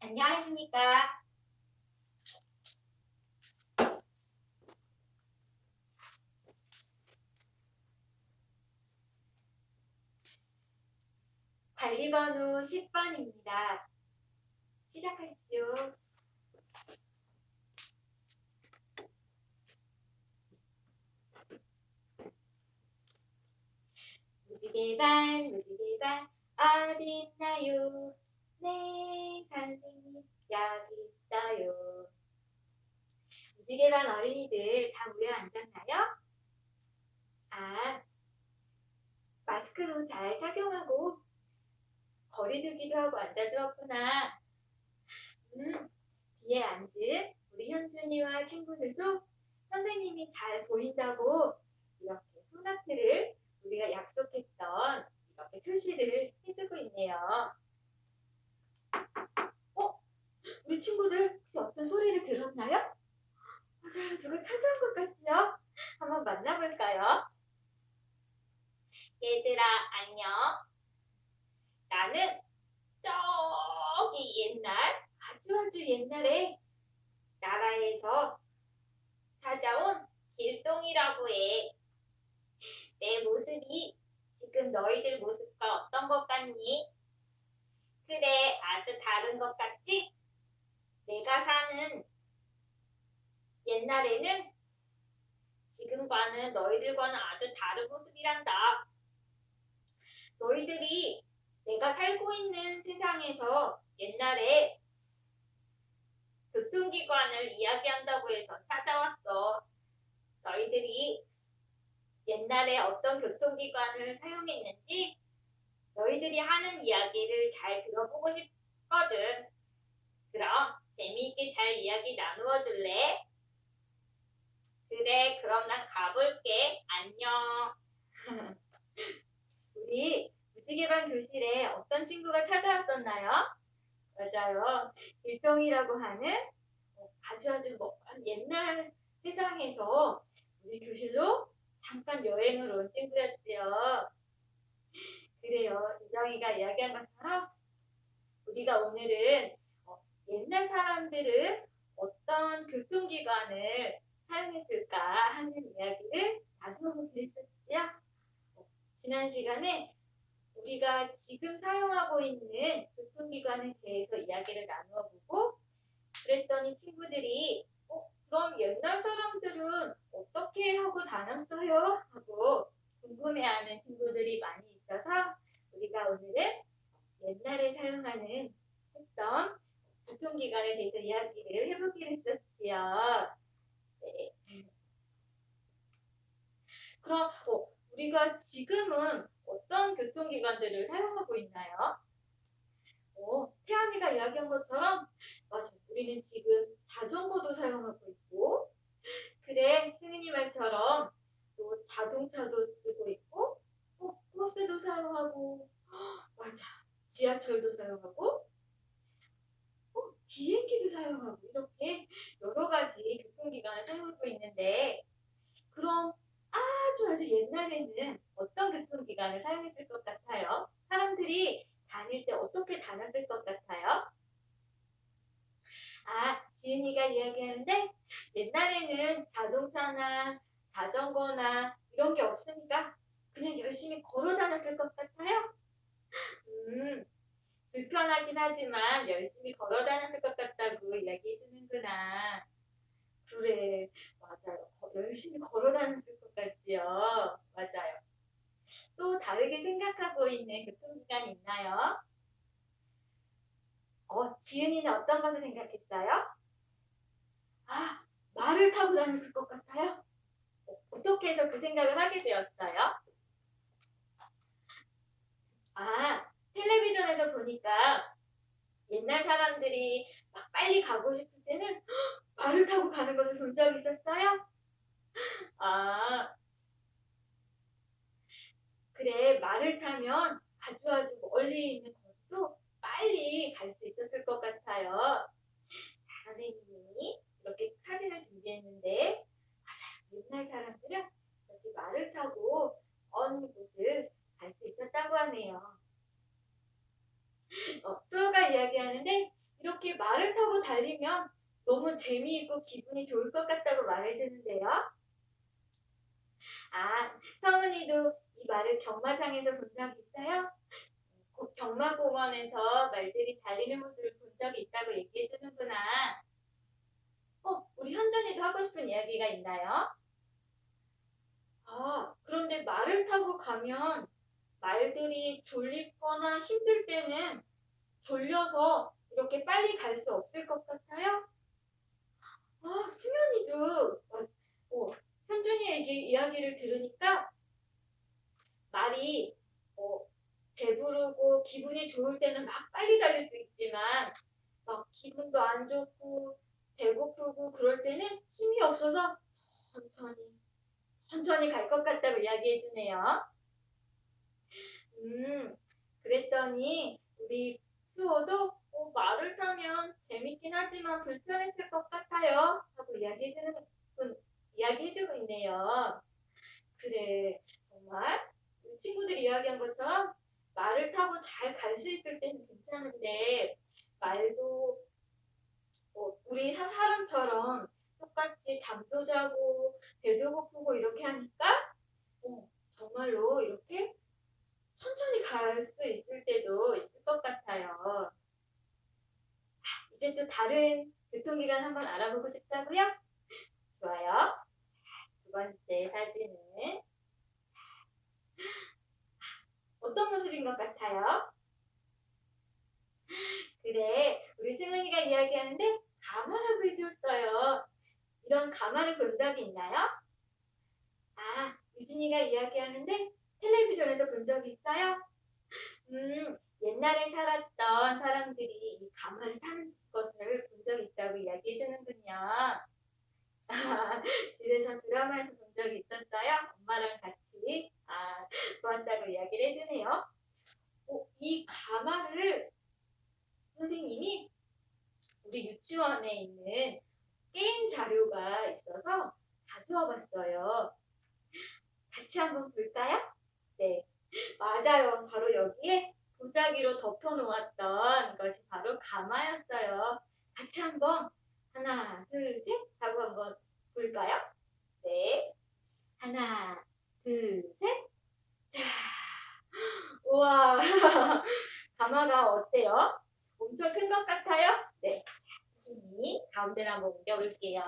안녕하십니까. 관리번호 10번입니다. 시작하십시오. 무지개반, 무지개반, 어딨나요? 네, 선생님, 여기 있어요. 무지개 반 어린이들 다 모여 앉았나요? 아, 마스크도 잘 착용하고 거리두기도 하고 앉아주었구나. 음, 뒤에 앉은 우리 현준이와 친구들도 선생님이 잘 보인다고 이렇게 소나트를 우리가 약속했던 이렇게 표시를 해주고 있네요. 어? 우리 친구들 혹시 어떤 소리를 들었나요? 맞아요. 누굴 찾아온 것 같지요? 한번 만나볼까요? 얘들아, 안녕. 나는 저기 옛날, 아주 아주 옛날에 나라에서 찾아온 길동이라고 해. 내 모습이 지금 너희들 모습과 어떤 것 같니? 그래, 아주 다른 것 같지? 내가 사는 옛날에는 지금과는 너희들과는 아주 다른 모습이란다. 너희들이 내가 살고 있는 세상에서 옛날에 교통기관을 이야기한다고 해서 찾아왔어. 너희들이 옛날에 어떤 교통기관을 사용했는지 너희들이 하는 이야기를 잘 들어보고 싶거든. 그럼 재미있게 잘 이야기 나누어 줄래? 그래, 그럼 난 가볼게. 안녕. 우리 무지개반 교실에 어떤 친구가 찾아왔었나요? 맞아요. 길동이라고 하는 어, 아주 아주 먼 옛날 세상에서 우리 교실로 잠깐 여행을 온 친구였지요. 그래요. 이정이가 이야기한 것처럼 우리가 오늘은 어, 옛날 사람들은 어떤 교통기관을 사용했을까 하는 이야기를 나누어보기로 했었지요. 어, 지난 시간에 우리가 지금 사용하고 있는 교통기관에 대해서 이야기를 나누어 보고 그랬더니 친구들이 어, 그럼 옛날 사람들은 어떻게 하고 다녔어요? 하고 궁금해하는 친구들이 많이 있어서 우리가 오늘은 옛날에 사용하는 했던 교통기관에 대해서 이야기를 해보기로 했었지요. 네. 그럼 어, 우리가 지금은 어떤 교통기관들을 사용하고 있나요? 어, 태연이가 이야기한 것처럼 맞아. 우리는 지금 자전거도 사용하고 있고 그래 승은이 말처럼 또 자동차도 버스도 사용하고 헉, 맞아. 지하철도 사용하고 어, 비행기도 사용하고 이렇게 여러 가지 교통기관을 사용하고 있는데 그럼 아주 아주 옛날에는 어떤 교통기관을 사용했을 것 같아요? 사람들이 다닐 때 어떻게 다녔을 것 같아요? 아, 지은이가 이야기하는데 옛날에는 자동차나 자전거나 이런 게 없으니까 그냥 열심히 걸어 다녔을 것 같아요? 음, 불편하긴 하지만 열심히 걸어 다녔을 것 같다고 이야기해 주는구나. 그래, 맞아요. 거- 열심히 걸어 다녔을 것 같지요. 맞아요. 또 다르게 생각하고 있는 교통기관이 있나요? 어, 지은이는 어떤 것을 생각했어요? 아, 말을 타고 다녔을 것 같아요? 어, 어떻게 해서 그 생각을 하게 되었어요? 아, 텔레비전에서 보니까 옛날 사람들이 막 빨리 가고 싶을 때는 헉, 말을 타고 가는 것을 본 적이 있었어요? 아, 그래, 말을 타면 아주 아주 멀리 있는 곳도 빨리 갈 수 있었을 것 같아요. 자, 선생님이 이렇게 사진을 준비했는데, 맞아요. 옛날 사람들은 이렇게 말을 타고 먼 곳을 갈수 있었다고 하네요. 어, 수호가 이야기하는데, 이렇게 달리면 너무 재미있고 기분이 좋을 것 같다고 말해주는데요. 아, 성은이도 이 말을 경마장에서 본적 있어요? 곧 경마공원에서 말들이 달리는 모습을 본 적이 있다고 얘기해 주는구나. 어, 우리 현준이도 하고 싶은 이야기가 있나요? 아, 그런데 말을 타고 가면 말들이 졸리거나 힘들 때는 졸려서 이렇게 빨리 갈 수 없을 것 같아요? 아, 승현이도 어, 어, 현준이에게 이야기를 들으니까 말이 어, 배부르고 기분이 좋을 때는 막 빨리 달릴 수 있지만 막 기분도 안 좋고 배고프고 그럴 때는 힘이 없어서 천천히 천천히 갈 것 같다고 이야기해 주네요. 음, 그랬더니 우리 수호도 어, 말을 타면 재밌긴 하지만 불편했을 것 같아요. 하고 이야기해 주는 이야기해 주고 있네요. 그래, 정말 우리 친구들이 이야기한 것처럼 말을 타고 잘 갈 수 있을 때는 괜찮은데 말도 어, 우리 사- 사람처럼 똑같이 잠도 자고 배도 고프고 이렇게 하니까 어, 정말로 이렇게 천천히 갈 수 있을 때도 있을 것 같아요. 아, 이제 또 다른 교통기관 한번 알아보고 싶다고요? 좋아요. 자, 두 번째 사진은 어떤 모습인 것 같아요? 그래, 우리 승은이가 이야기하는데 가마라고 해줬어요. 이런 가마를 본 적이 있나요? 아, 유진이가 이야기하는데 텔레비전에서 본 적이 있어요? 음, 옛날에 살았던 사람들이 이 가마를 타는 것을 본 적이 있다고 이야기해 주는군요. 아, 집에서 드라마에서 본 적이 있었어요? 엄마랑 같이 아, 보았다고 이야기를 해주네요. 어, 이 가마를 선생님이 우리 유치원에 있는 게임 자료가 있어서 가져와 봤어요. 같이 한번 볼까요? 네, 맞아요. 바로 여기에 도자기로 덮어놓았던 것이 바로 가마였어요. 같이 한번 하나, 둘, 셋 하고 한번 볼까요? 네, 하나, 둘, 셋. 자, 우와, 가마가 어때요? 엄청 큰 것 같아요? 네, 수진이 가운데로 한번 옮겨볼게요.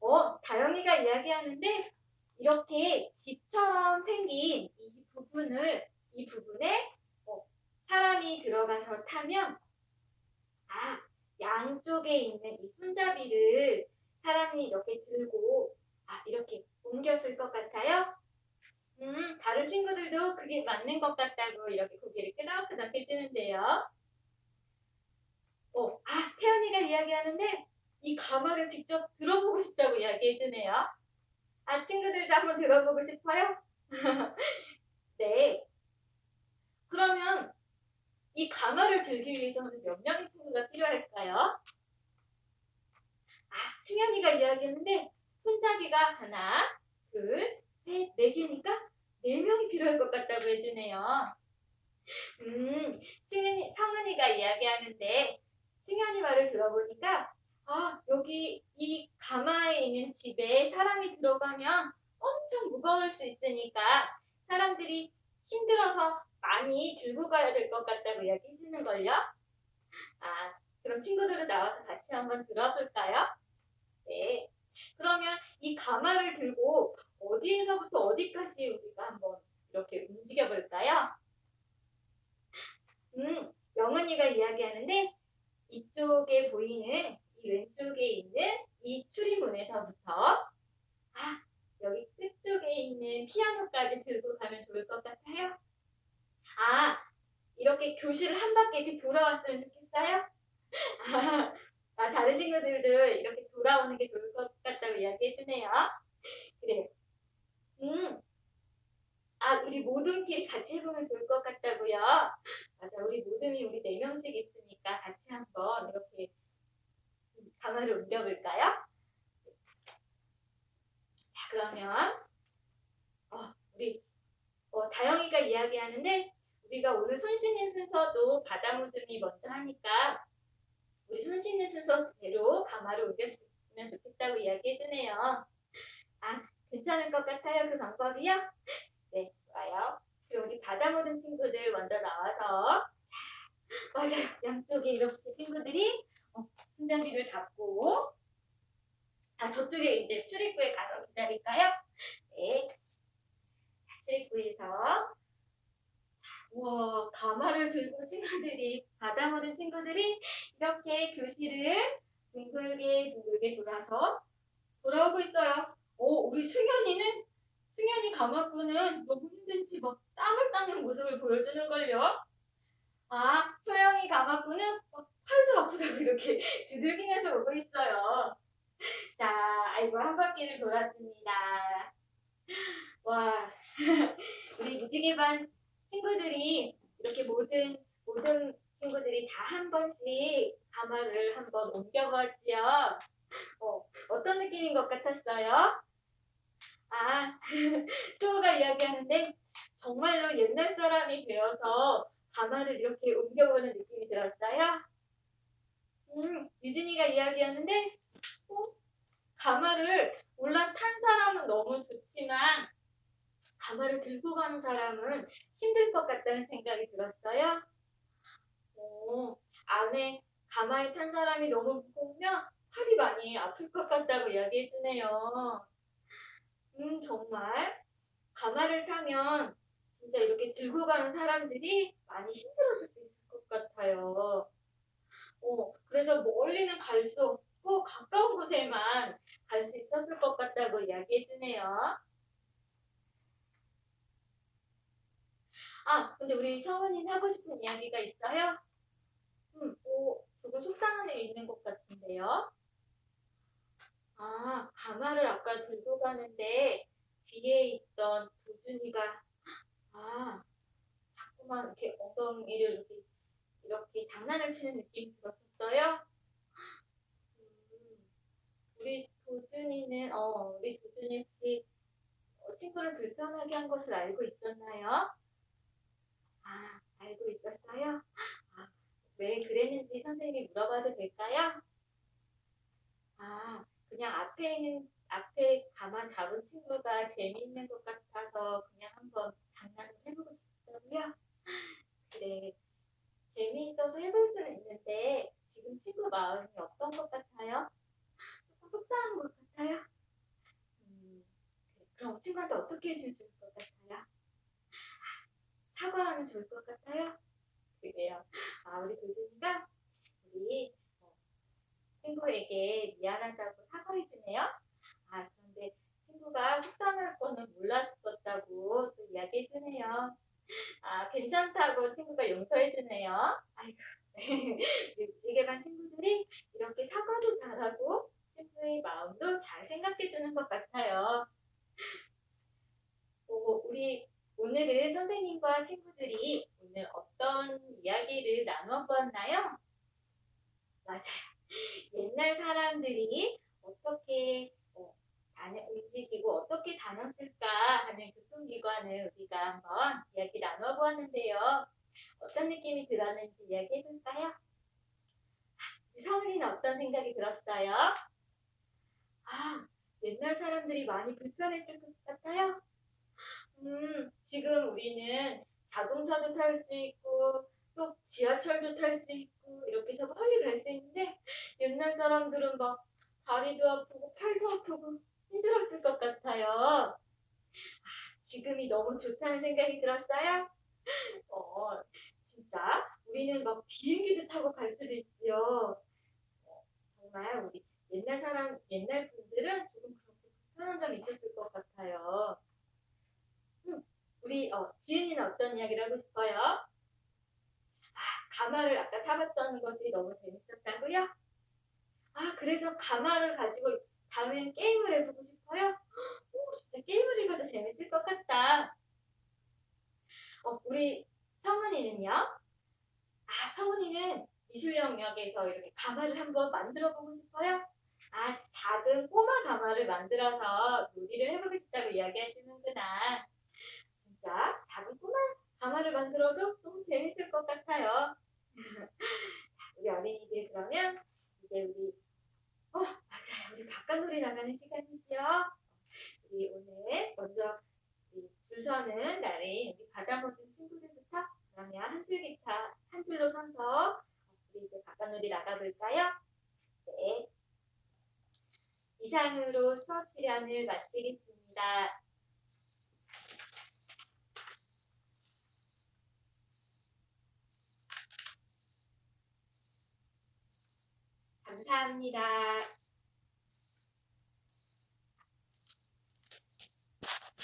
어, 다영이가 이야기하는데 이렇게 집처럼 생긴 이 부분을 이 부분에 어, 사람이 들어가서 타면 아 양쪽에 있는 이 손잡이를 사람이 이렇게 들고 아 이렇게 옮겼을 것 같아요. 음 다른 친구들도 그게 맞는 것 같다고 이렇게 고개를 끄덕끄덕 해주는데요. 어, 아 태연이가 이야기하는데 이 가마를 직접 들어보고 싶다고 이야기해주네요. 아, 친구들도 한번 들어보고 싶어요? 네. 그러면 이 가마를 들기 위해서는 몇 명의 친구가 필요할까요? 아, 승현이가 이야기했는데 손잡이가 하나, 둘, 셋, 네 개니까 네 명이 필요할 것 같다고 해주네요. 음, 승현이, 성은이가 이야기하는데 승현이 말을 들어보니까 아, 여기 이 가마에 있는 집에 사람이 들어가면 엄청 무거울 수 있으니까 사람들이 힘들어서 많이 들고 가야 될 것 같다고 이야기해 주는 걸요. 아, 그럼 친구들도 나와서 같이 한번 들어볼까요? 네. 그러면 이 가마를 들고 어디에서부터 어디까지 우리가 한번 이렇게 움직여 볼까요? 음, 영은이가 이야기하는데 이쪽에 보이는 이 왼쪽에 있는 이 추리문에서부터 아 여기 끝쪽에 있는 피아노까지 들고 가면 좋을 것 같아요. 아 이렇게 교실을 한 바퀴 이렇게 돌아왔으면 좋겠어요. 아, 아, 다른 친구들도 이렇게 돌아오는 게 좋을 것 같다고 이야기해 주네요. 그래. 음. 아, 우리 모둠끼리 같이 해보면 좋을 것 같다고요. 맞아, 우리 모둠이 우리 네 명씩 있으니까 같이 한번 이렇게 가마를 옮겨볼까요? 자, 그러면 어, 우리 어, 다영이가 이야기하는데 우리가 오늘 손 씻는 순서도 바다 무듬이 먼저 하니까 우리 손 씻는 순서대로 가마를 옮겼으면 좋겠다고 이야기해주네요. 아, 괜찮을 것 같아요. 그 방법이요? 네, 좋아요. 그럼 우리 바다 모든 친구들 먼저 나와서 자, 맞아요. 양쪽에 이렇게 친구들이 어, 손잡이를 잡고 아, 저쪽에 이제 출입구에 가서 기다릴까요? 네. 자, 출입구에서 우와, 가마를 들고 친구들이, 바다 모든 친구들이 이렇게 교실을 둥글게 둥글게 돌아서 돌아오고 있어요. 오, 우리 승현이는, 승현이 가마꾼은 너무 힘든지 막 땀을 닦는 모습을 보여주는 걸요. 아, 소영이 가마꾼은 막 팔도 아프다고 이렇게 두들기면서 오고 있어요. 자, 아이고, 한 바퀴를 돌았습니다. 와, 우리 무지개 반 친구들이 이렇게 모든 모든 친구들이 다 한 번씩 가마를 한번 옮겨봤지요. 어, 어떤 느낌인 것 같았어요? 아, 수호가 이야기하는데 정말로 옛날 사람이 되어서 가마를 이렇게 옮겨보는 느낌이 들었어요. 음, 유진이가 이야기하는데 어? 가마를 올라탄 사람은 너무 좋지만 가마를 들고 가는 사람은 힘들 것 같다는 생각이 들었어요. 오, 안에 가마에 탄 사람이 너무 무거우면 팔이 많이 아플 것 같다고 이야기해주네요. 음, 정말 가마를 타면 진짜 이렇게 들고 가는 사람들이 많이 힘들어질 수 있을 것 같아요. 어, 그래서 멀리는 갈 수 없고 가까운 곳에만 갈 수 있었을 것 같다고 이야기해 주네요. 아, 근데 우리 성은이는 하고 싶은 이야기가 있어요? 음, 오, 조금 속상한 일이 있는 것 같은데요? 아, 가마를 아까 들고 가는데 뒤에 있던 도준이가 아, 자꾸만 이렇게 엉덩이를 이렇게, 이렇게 장난을 치는 느낌이 들었었어요? 음, 우리 도준이는, 어, 우리 도준이 혹시 어, 친구를 불편하게 한 것을 알고 있었나요? 아, 알고 있었어요? 아, 왜 그랬는지 선생님이 물어봐도 될까요? 아, 그냥 앞에 앞에 가만 잡은 친구가 재미있는 것 같아서 그냥 한번 장난을 해보고 싶다고요? 그래. 재미있어서 해볼 수는 있는데 지금 친구 마음이 어떤 것 같아요? 조금 속상한 것 같아요? 음, 그래. 그럼 친구한테 어떻게 좋을 것 같아요? 사과하면 좋을 것 같아요? 그래요. 아, 우리 도준이가 우리 어, 친구에게 미안하다고 사과해주네요. 아, 그런데 친구가 속상할 거는 몰랐었다고 또 이야기해주네요. 아, 괜찮다고 친구가 용서해주네요. 아이고. 우리 무지개반 친구들이 이렇게 사과도 잘하고 친구의 마음도 잘 생각해주는 것 같아요. 오, 우리 오늘은 선생님과 친구들이 오늘 어떤 이야기를 나눠 보았나요? 맞아요. 옛날 사람들이 어떻게 어, 다녀, 움직이고 어떻게 다녔을까 하는 교통기관을 우리가 한번 이야기 나눠 보았는데요. 어떤 느낌이 들었는지 이야기해 볼까요? 성은이는 어떤 생각이 들었어요? 아, 옛날 사람들이 많이 불편했을 것 같아요. 음, 지금 우리는 자동차도 탈 수 있고 또 지하철도 탈 수 있고 이렇게 해서 빨리 갈 수 있는데 옛날 사람들은 막 다리도 아프고 팔도 아프고 힘들었을 것 같아요. 아, 지금이 너무 좋다는 생각이 들었어요. 어, 진짜 우리는 막 비행기도 타고 갈 수도 있지요. 어, 정말 우리 옛날 사람 옛날 분들은 조금 그렇게 불편한 점이 있었을 것 같아요. 우리 어, 지은이는 어떤 이야기를 하고 싶어요? 아, 가마를 아까 타봤던 것이 너무 재밌었다고요? 아, 그래서 가마를 가지고 다음엔 게임을 해보고 싶어요? 오, 진짜 게임을 해봐도 재밌을 것 같다. 어, 우리 성은이는요? 아, 성은이는 미술 영역에서 이렇게 가마를 한번 만들어 보고 싶어요? 아, 작은 꼬마 가마를 만들어서 놀이를 해보고 싶다고 이야기해주는구나. 진짜 작은 꼬마 가마를 만들어도 너무 재밌을 것 같아요. 자, 우리 어린이들 그러면 이제 우리 어 맞아요 우리 바깥놀이 나가는 시간이죠. 우리 오늘 먼저 줄 서는 날인 우리 바다 먹는 친구들부터 그러면 한 줄기차 한 줄로 서서 우리 이제 바깥놀이 나가볼까요? 네. 이상으로 수업 시간을 마치겠습니다. 감사합니다.